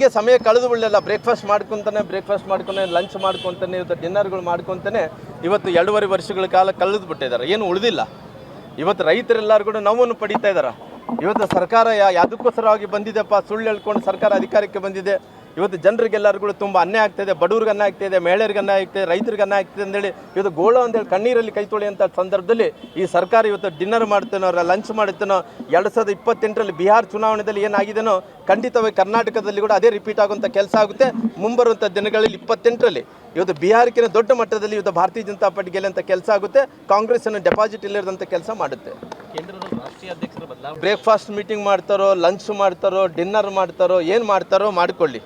ಹೀಗೆ ಸಮಯ ಕಳೆದು ಬಿಡಲಿಲ್ಲ. ಬ್ರೇಕ್ಫಾಸ್ಟ್ ಮಾಡ್ಕೊತಾನೆ, ಬ್ರೇಕ್ಫಾಸ್ಟ್ ಮಾಡ್ಕೊಂಡೆ ಲಂಚ್ ಮಾಡ್ಕೊತಾನೆ, ಇವತ್ತು ಡಿನ್ನರ್ಗಳು ಮಾಡ್ಕೊತಾನೆ. ಇವತ್ತು ಎರಡೂವರೆ ವರ್ಷಗಳ ಕಾಲ ಕಳೆದು ಬಿಟ್ಟಿದ್ದಾರೆ. ಏನು ಉಳಿದಿಲ್ಲ. ಇವತ್ತು ರೈತರೆಲ್ಲರೂ ಕೂಡ ನೋವನ್ನು ಪಡಿತಾ ಇದ್ದಾರೆ ಇವತ್ತು ಸರ್ಕಾರ ಯಾ ಯಾವುದಕ್ಕೋಸ್ಕರವಾಗಿ ಬಂದಿದೆಪ್ಪ? ಸುಳ್ಳು ಹೇಳ್ಕೊಂಡು ಸರ್ಕಾರ ಅಧಿಕಾರಕ್ಕೆ ಬಂದಿದೆ. ಇವತ್ತು ಜನರಿಗೆಲ್ಲರಿಗೂ ಕೂಡ ತುಂಬ ಅನ್ಯಾಯ ಆಗ್ತಾಯಿದೆ ಬಡವ್ರಿಗೆ ಅನ್ಯಾಯ ಆಗ್ತಾಯಿದೆ ಮಹಿಳೆಯರಿಗೆ ಅನ್ಯಾಯ ಆಗ್ತಾಯಿದೆ ರೈತರಿಗೆ ಅನ್ಯಾಯ ಆಗ್ತಿದೆ ಅಂತೇಳಿ ಇವತ್ತು ಗೋಳು ಅಂತೇಳಿ ಕಣ್ಣೀರಲ್ಲಿ ಕೈ ತೊಳೆಯುವಂಥ ಸಂದರ್ಭದಲ್ಲಿ ಈ ಸರ್ಕಾರ ಇವತ್ತು ಡಿನ್ನರ್ ಮಾಡ್ತೇನೋ ಲಂಚ್ ಮಾಡುತ್ತೇನೋ ಎರಡು ಸಾವಿರದ ಇಪ್ಪತ್ತೆಂಟರಲ್ಲಿ ಬಿಹಾರ್ ಚುನಾವಣೆಯಲ್ಲಿ ಏನಾಗಿದೆನೋ ಖಂಡಿತವಾಗಿ ಕರ್ನಾಟಕದಲ್ಲಿ ಕೂಡ ಅದೇ ರಿಪೀಟ್ ಆಗುವಂಥ ಕೆಲಸ ಆಗುತ್ತೆ. ಮುಂಬರುವಂಥ ದಿನಗಳಲ್ಲಿ ಇಪ್ಪತ್ತೆಂಟರಲ್ಲಿ ಇವತ್ತು ಬಿಹಾರಕ್ಕಿಂತ ದೊಡ್ಡ ಮಟ್ಟದಲ್ಲಿ ಇವತ್ತು ಭಾರತೀಯ ಜನತಾ ಪಾರ್ಟಿ ಗೆಲ್ಲುವಂಥ ಕೆಲಸ ಆಗುತ್ತೆ. ಕಾಂಗ್ರೆಸ್ಸನ್ನು ಡೆಪಾಸಿಟ್ ಇಲ್ಲದಂಥ ಕೆಲಸ ಮಾಡುತ್ತೆ. ಬ್ರೇಕ್ಫಾಸ್ಟ್ ಮೀಟಿಂಗ್ ಮಾಡ್ತಾರೋ ಲಂಚ್ ಮಾಡ್ತಾರೋ ಡಿನ್ನರ್ ಮಾಡ್ತಾರೋ ಏನು ಮಾಡ್ತಾರೋ ಮಾಡಿಕೊಳ್ಳಿ.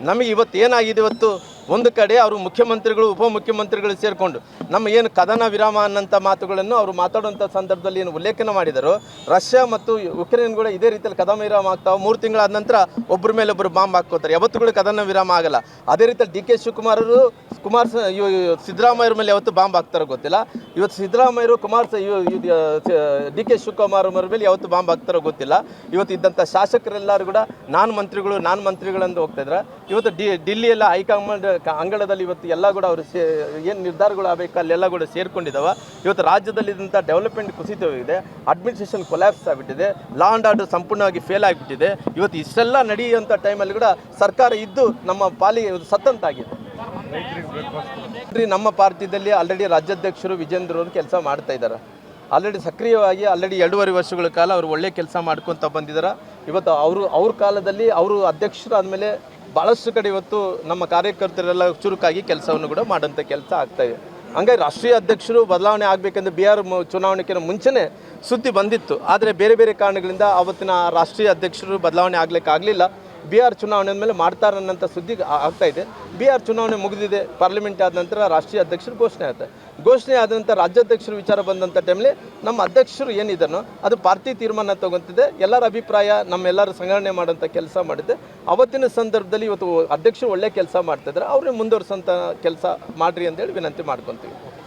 ನಮಗೆ ಇವತ್ತು ಏನಾಗಿದೆ ಇವತ್ತು? ಒಂದು ಕಡೆ ಅವರು ಮುಖ್ಯಮಂತ್ರಿಗಳು, ಉಪಮುಖ್ಯಮಂತ್ರಿಗಳು ಸೇರಿಕೊಂಡು ನಮ್ಮ ಏನು ಕದನ ವಿರಾಮ ಅನ್ನೋಂಥ ಮಾತುಗಳನ್ನು ಅವರು ಮಾತಾಡುವಂಥ ಸಂದರ್ಭದಲ್ಲಿ ಏನು ಉಲ್ಲೇಖನ ಮಾಡಿದರು. ರಷ್ಯಾ ಮತ್ತು ಉಕ್ರೇನ್ ಕೂಡ ಇದೇ ರೀತಿಯಲ್ಲಿ ಕದನ ವಿರಾಮ ಆಗ್ತಾವೆ. ಮೂರು ತಿಂಗಳಾದ ನಂತರ ಒಬ್ಬರ ಮೇಲೆ ಒಬ್ಬರು ಬಾಂಬ್ ಹಾಕ್ಕೋತಾರೆ. ಯಾವತ್ತುಗಳು ಕದನ ವಿರಾಮ ಆಗಲ್ಲ. ಅದೇ ರೀತಿಯಲ್ಲಿ ಡಿ ಕೆ ಶಿವಕುಮಾರರು ಕುಮಾರ್ ಸಿದ್ದರಾಮಯ್ಯರ ಮೇಲೆ ಯಾವತ್ತು ಬಾಂಬ್ ಹಾಕ್ತಾರೋ ಗೊತ್ತಿಲ್ಲ. ಇವತ್ತು ಸಿದ್ದರಾಮಯ್ಯರು ಕುಮಾರ್ ಡಿ ಕೆ ಶಿವಕುಮಾರ್ ಮೇಲೆ ಯಾವತ್ತು ಬಾಂಬ್ ಹಾಕ್ತಾರೋ ಗೊತ್ತಿಲ್ಲ. ಇವತ್ತು ಇದ್ದಂಥ ಶಾಸಕರೆಲ್ಲರೂ ಕೂಡ ನಾನು ಮಂತ್ರಿಗಳು, ನಾನು ಮಂತ್ರಿಗಳಂದು ಹೋಗ್ತಾ ಇದ್ದಾರೆ. ಇವತ್ತು ಡಿ, ಡಿಲ್ಲಿಯೆಲ್ಲ ಹೈಕಮಾಂಡ್ ಅಂಗಳದಲ್ಲಿ ಇವತ್ತು ಎಲ್ಲ ಕೂಡ ಅವರು ಸೇ ಏನು ನಿರ್ಧಾರಗಳು ಆಗಬೇಕು, ಅಲ್ಲೆಲ್ಲ ಕೂಡ ಸೇರ್ಕೊಂಡಿದ್ದಾವೆ ಇವತ್ತು ರಾಜ್ಯದಲ್ಲಿದ್ದಂಥ ಡೆವಲಪ್ಮೆಂಟ್ ಕುಸಿತ ಹೋಗಿದೆ ಅಡ್ಮಿನಿಸ್ಟ್ರೇಷನ್ ಕೊಲ್ಯಾಪ್ಸ್ ಆಗಿಬಿಟ್ಟಿದೆ. ಲಾ ಆ್ಯಂಡ್ ಆರ್ಡರ್ ಸಂಪೂರ್ಣವಾಗಿ ಫೇಲ್ ಆಗಿಬಿಟ್ಟಿದೆ. ಇವತ್ತು ಇಷ್ಟೆಲ್ಲ ನಡೆಯುವಂಥ ಟೈಮಲ್ಲಿ ಕೂಡ ಸರ್ಕಾರ ಇದ್ದು ನಮ್ಮ ಪಾಲಿಗೆ ಸತ್ತಂತಾಗಿದೆ ನಮ್ಮ ಪಾರ್ಟಿದಲ್ಲಿ ಆಲ್ರೆಡಿ ರಾಜ್ಯಾಧ್ಯಕ್ಷರು ವಿಜೇಂದ್ರ ಅವರು ಕೆಲಸ ಮಾಡ್ತಾ ಇದ್ದಾರೆ ಆಲ್ರೆಡಿ ಸಕ್ರಿಯವಾಗಿ ಆಲ್ರೆಡಿ ಎರಡೂವರೆ ವರ್ಷಗಳ ಕಾಲ ಅವರು ಒಳ್ಳೆ ಕೆಲಸ ಮಾಡ್ಕೊತ ಬಂದಿದ್ದಾರೆ ಇವತ್ತು ಅವರು, ಅವ್ರ ಕಾಲದಲ್ಲಿ ಅವರು ಅಧ್ಯಕ್ಷರಾದಮೇಲೆ ಭಾಳಷ್ಟು ಕಡೆ ಇವತ್ತು ನಮ್ಮ ಕಾರ್ಯಕರ್ತರೆಲ್ಲ ಚುರುಕಾಗಿ ಕೆಲಸವನ್ನು ಕೂಡ ಮಾಡೋಂಥ ಕೆಲಸ ಆಗ್ತಾ ಇದೆ. ಹಂಗಾಗಿ ರಾಷ್ಟ್ರೀಯ ಅಧ್ಯಕ್ಷರು ಬದಲಾವಣೆ ಆಗಬೇಕೆಂದು ಆರ್ ಚುನಾವಣೆಗಿಂತ ಮುಂಚೆನೇ ಸುದ್ದಿ ಬಂದಿತ್ತು. ಆದರೆ ಬೇರೆ ಬೇರೆ ಕಾರಣಗಳಿಂದ ಅವತ್ತಿನ ರಾಷ್ಟ್ರೀಯ ಅಧ್ಯಕ್ಷರು ಬದಲಾವಣೆ ಆಗ್ಲಿಕ್ಕೆ ಆಗಲಿಲ್ಲ ಬಿಹಾರ್ ಚುನಾವಣೆ ಮೇಲೆ ಮಾಡ್ತಾರೆ ಅನ್ನೋಂಥ ಸುದ್ದಿ ಆಗ್ತಾ ಇದೆ. ಬಿಹಾರ್ ಚುನಾವಣೆ ಮುಗಿದಿದೆ, ಪಾರ್ಲಿಮೆಂಟ್ ಆದ ನಂತರ ರಾಷ್ಟ್ರೀಯ ಅಧ್ಯಕ್ಷರು ಘೋಷಣೆ ಆಗುತ್ತೆ ಘೋಷಣೆ ಆದ ನಂತರ ರಾಜ್ಯಾಧ್ಯಕ್ಷರು ವಿಚಾರ ಬಂದಂಥ ಟೈಮಲ್ಲಿ ನಮ್ಮ ಅಧ್ಯಕ್ಷರು ಏನಿದನೋ, ಅದು ಪಾರ್ಟಿ ತೀರ್ಮಾನ ತಗೊಂತಿದೆ. ಎಲ್ಲರ ಅಭಿಪ್ರಾಯ, ನಮ್ಮೆಲ್ಲರ ಸಂಗ್ರಹಣೆ ಮಾಡೋಂಥ ಕೆಲಸ ಮಾಡಿದೆ. ಅವತ್ತಿನ ಸಂದರ್ಭದಲ್ಲಿ ಇವತ್ತು ಅಧ್ಯಕ್ಷರು ಒಳ್ಳೆ ಕೆಲಸ ಮಾಡ್ತಿದ್ದಾರೆ ಅವ್ರನ್ನ ಮುಂದುವರ್ಸೋಂಥ ಕೆಲಸ ಮಾಡಿರಿ ಅಂತೇಳಿ ವಿನಂತಿ ಮಾಡ್ಕೊತೀವಿ.